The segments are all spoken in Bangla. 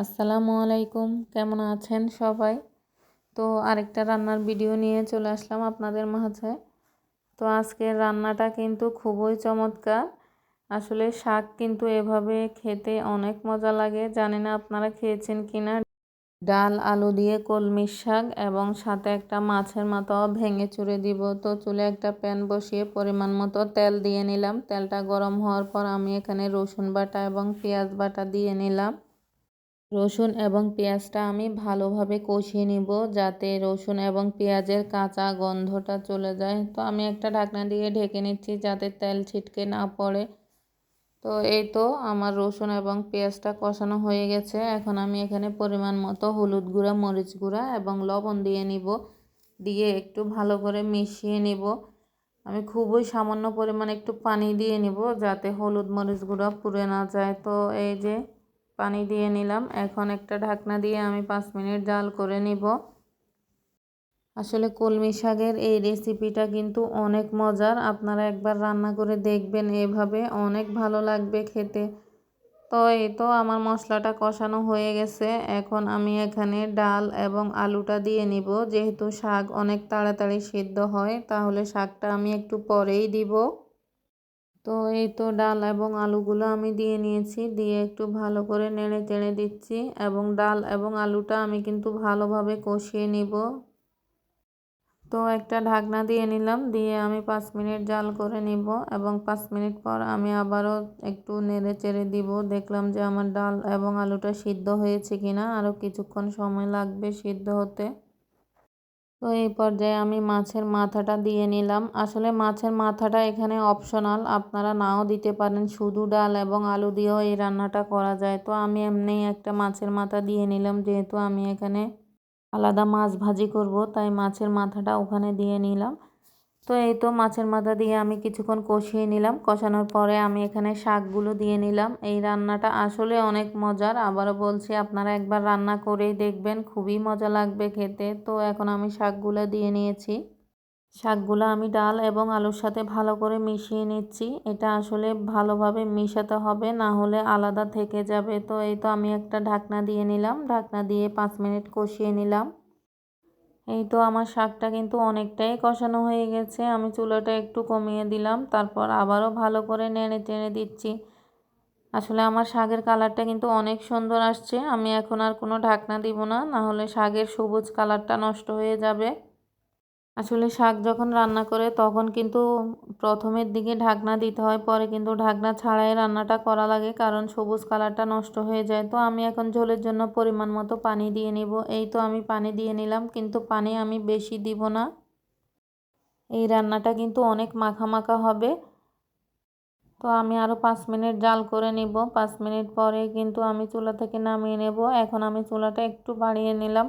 আসসালামু আলাইকুম। কেমন আছেন সবাই? তো আরেকটা রান্নার ভিডিও নিয়ে চলে আসলাম আপনাদের মাঝে। তো আজকের রান্নাটা কিন্তু খুবই চমৎকার। আসলে শাক কিন্তু এভাবে খেতে অনেক মজা লাগে। জানি না আপনারা খেয়েছেন কিনা। ডাল, আলু দিয়ে কলমির শাক এবং সাথে একটা মাছের মতো ভেঙে চুড়ে দিব। তো চুলে একটা প্যান বসিয়ে পরিমাণ মতো তেল দিয়ে নিলাম। তেলটা গরম হওয়ার পর আমি এখানে রসুন বাটা এবং পেঁয়াজ বাটা দিয়ে নিলাম। রসুন এবং পেঁয়াজটা আমি ভালোভাবে কষিয়ে নিব যাতে রসুন এবং পেঁয়াজের কাঁচা গন্ধটা চলে যায়। তো আমি একটা ঢাকনা দিয়ে ঢেকে নিচ্ছি যাতে তেল ছিটকে না পড়ে। তো এই তো আমার রসুন এবং পেঁয়াজটা কষানো হয়ে গেছে। এখন আমি এখানে পরিমাণ মতো হলুদ গুঁড়া, মরিচ গুঁড়া এবং লবণ দিয়ে নিব। দিয়ে একটু ভালো করে মিশিয়ে নিব। আমি খুবই সামান্য পরিমাণ একটু পানি দিয়ে নিব যাতে হলুদ, মরিচ গুঁড়া পুড়ে না যায়। তো এই যে পানি দিয়ে নিলাম। এখন একটা ঢাকনা দিয়ে আমি পাঁচ মিনিট জাল করে নিব। আসলে কলমি শাকের এই রেসিপিটা কিন্তু অনেক মজার। আপনারা একবার রান্না করে দেখবেন এভাবে। অনেক ভালো লাগবে খেতে। তো এই তো আমার মশলাটা কষানো হয়ে গেছে। এখন আমি এখানে ডাল এবং আলুটা দিয়ে নিব। যেহেতু শাক অনেক তাড়াতাড়ি সিদ্ধ হয়, তাহলে শাকটা আমি একটু পরেই দিব। তো এই তো ডাল এবং আলুগুলো আমি দিয়ে নিয়েছি, দিয়ে একটু ভালো করে নেড়ে চেড়ে দিচ্ছি এবং ডাল এবং আলুটা আমি কিন্তু ভালোভাবে কষিয়ে নিব। তো একটা ঢাকনা দিয়ে নিলাম, দিয়ে আমি পাঁচ মিনিট জাল করে নিব এবং পাঁচ মিনিট পর আমি আবারও একটু নেড়ে চেড়ে দিব। দেখলাম যে আমার ডাল এবং আলুটা সিদ্ধ হয়েছে কিনা, আরও কিছুক্ষণ সময় লাগবে সিদ্ধ হতে। তো এই পর্যায়ে আমি মাছের মাথাটা দিয়ে নিলাম। আসলে মাছের মাথাটা এখানে অপশনাল আপনারা নাও দিতে পারেন। শুধু ডাল এবং আলু দিয়েও এই রান্নাটা করা যায়। তো আমি এমনিই একটা মাছের মাথা দিয়ে নিলাম। যেহেতু আমি এখানে আলাদা মাছ ভাজি করব, তাই মাছের মাথাটা ওখানে দিয়ে নিলাম। তো এই তো মাছের মাথা দিয়ে আমি কিছুক্ষণ কষিয়ে নিলাম। কষানোর পরে আমি এখানে শাকগুলো দিয়ে নিলাম। এই রান্নাটা আসলে অনেক মজার। আবারও বলছি, আপনারা একবার রান্না করেই দেখবেন, খুবই মজা লাগবে খেতে। তো এখন আমি শাকগুলো দিয়ে নিয়েছি। শাকগুলো আমি ডাল এবং আলুর সাথে ভালো করে মিশিয়ে নিচ্ছি। এটা আসলে ভালোভাবে মিশাতে হবে, না হলে আলাদা থেকে যাবে। তো এই তো আমি একটা ঢাকনা দিয়ে নিলাম। ঢাকনা দিয়ে পাঁচ মিনিট কষিয়ে নিলাম। এই তো আমার শাকটা কিন্তু অনেকটাই কষানো হয়ে গেছে। আমি চুলাটা একটু কমিয়ে দিলাম, তারপর আবারও ভালো করে নেড়ে টেনে দিচ্ছি। আসলে আমার শাকের কালারটা কিন্তু অনেক সুন্দর আসছে। আমি এখন আর কোনো ঢাকনা দিব না, নাহলে শাকের সবুজ কালারটা নষ্ট হয়ে যাবে। আসলে শাক যখন রান্না করে তখন কিন্তু প্রথমের দিকে ঢাকনা দিতে হয়, পরে কিন্তু ঢাকনা ছাড়াই রান্নাটা করা লাগে, কারণ সবুজ কালারটা নষ্ট হয়ে যায়। তো আমি এখন ঝোলের জন্য পরিমাণ মতো পানি দিয়ে নিব। এই তো আমি পানি দিয়ে নিলাম, কিন্তু পানি আমি বেশি দিব না। এই রান্নাটা কিন্তু অনেক মাখা মাখা হবে। তো আমি আরও পাঁচ মিনিট জাল করে নিব। পাঁচ মিনিট পরে কিন্তু আমি চুলা থেকে নামিয়ে নেব। এখন আমি চুলাটা একটু বাড়িয়ে নিলাম।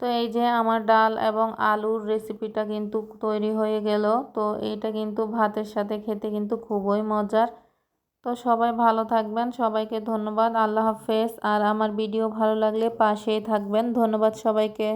তো এই যে আমার ডাল এবং আলুর রেসিপিটা কিন্তু তৈরি হয়ে গেল। তো এইটা কিন্তু ভাতের সাথে খেতে কিন্তু খুবই মজার। তো সবাই ভালো থাকবেন, সবাইকে ধন্যবাদ, আল্লাহ হাফেজ। আর আমার ভিডিও ভালো লাগলে পাশেই থাকবেন। ধন্যবাদ সবাইকে।